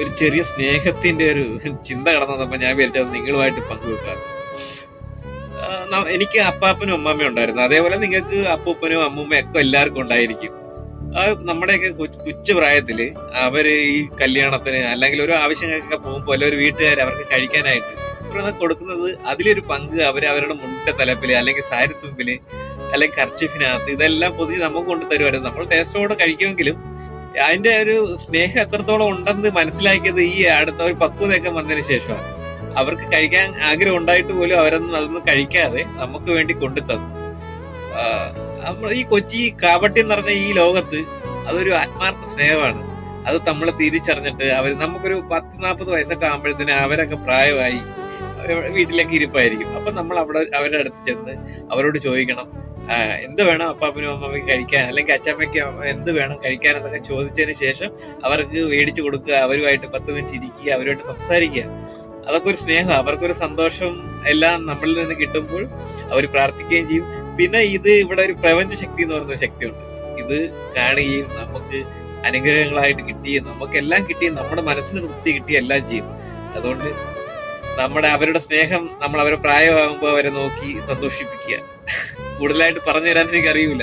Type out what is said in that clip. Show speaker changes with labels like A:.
A: ഒരു ചെറിയ സ്നേഹത്തിന്റെ ഒരു ചിന്ത കടന്നപ്പോ ഞാൻ വിചാരിച്ചത് നിങ്ങളുമായിട്ട് പങ്കുവെക്കാം എനിക്ക് അപ്പാപ്പനും അമ്മാമ്മ ഉണ്ടായിരുന്നു. അതേപോലെ നിങ്ങൾക്ക് അപ്പൂപ്പനും അമ്മൂമ്മയും ഒക്കെ എല്ലാവർക്കും ഉണ്ടായിരിക്കും. നമ്മുടെയൊക്കെ കൊച്ചു പ്രായത്തിൽ അവർ ഈ കല്യാണത്തിന് അല്ലെങ്കിൽ ഒരു ആവശ്യങ്ങൾക്കൊക്കെ പോകുമ്പോൾ ഒരു വീട്ടുകാർ അവർക്ക് കഴിക്കാനായിട്ട് കൊടുക്കുന്നത് അതിലൊരു പങ്ക് അവർ അവരുടെ മുണ്ട തലപ്പിൽ അല്ലെങ്കിൽ സാരിത്തുമ്പിൽ അല്ലെങ്കിൽ കർച്ചിഫിനകത്ത് ഇതെല്ലാം പൊതുവെ നമുക്ക് കൊണ്ട് തരുമായിരുന്നു നമ്മൾ ടേസ്റ്റോടെ കഴിക്കുമെങ്കിലും അതിന്റെ ഒരു സ്നേഹം എത്രത്തോളം ഉണ്ടെന്ന് മനസ്സിലാക്കിയത് ഈ അടുത്ത ഒരു പക്വതയൊക്കെ വന്നതിന് ശേഷമാണ്. അവർക്ക് കഴിക്കാൻ ആഗ്രഹം ഉണ്ടായിട്ട് പോലും അവരൊന്നും അതൊന്നും കഴിക്കാതെ നമുക്ക് വേണ്ടി കൊണ്ടു തന്നു നമ്മൾ ഈ കൊച്ചി കാവട്ടി എന്ന് പറഞ്ഞ ഈ ലോകത്ത് അതൊരു ആത്മാർത്ഥ സ്നേഹമാണ്. അത് നമ്മൾ തിരിച്ചറിഞ്ഞിട്ട് അവർ നമുക്കൊരു പത്ത് നാൽപ്പത് വയസ്സൊക്കെ ആകുമ്പോഴത്തേന് അവരൊക്കെ പ്രായമായി വീട്ടിലേക്ക് ഇരിപ്പായിരിക്കും. അപ്പൊ നമ്മൾ അവിടെ അവരുടെ അടുത്ത് ചെന്ന് അവരോട് ചോദിക്കണം എന്ത് വേണം അപ്പാപ്പനും അമ്മമ്മയ്ക്ക് കഴിക്കാൻ? അല്ലെങ്കിൽ അച്ഛമ്മയ്ക്ക് എന്ത് വേണം കഴിക്കാൻ? എന്നൊക്കെ ചോദിച്ചതിന് ശേഷം അവർക്ക് മേടിച്ചു കൊടുക്കുക അവരുമായിട്ട് പത്ത് മിനിറ്റ് ഇരിക്കുക അവരുമായിട്ട് സംസാരിക്കുക. അതൊക്കെ ഒരു സ്നേഹം അവർക്കൊരു സന്തോഷം എല്ലാം നമ്മളിൽ നിന്ന് കിട്ടുമ്പോൾ അവർ പ്രാർത്ഥിക്കുകയും ചെയ്യും. പിന്നെ ഇത് ഇവിടെ ഒരു പ്രപഞ്ച ശക്തി എന്ന് പറയുന്ന ശക്തിയുണ്ട്. ഇത് കാണുകയും നമുക്ക് അനുഗ്രഹങ്ങളായിട്ട് കിട്ടുകയും നമുക്കെല്ലാം കിട്ടിയും നമ്മുടെ മനസ്സിന് തൃപ്തി കിട്ടുകയും എല്ലാം ചെയ്യും. അതുകൊണ്ട് നമ്മുടെ അവരുടെ സ്നേഹം നമ്മൾ അവരെ പ്രായമാകുമ്പോൾ അവരെ നോക്കി സന്തോഷിപ്പിക്കുക. കൂടുതലായിട്ട് പറഞ്ഞു തരാൻ എനിക്ക് അറിയൂല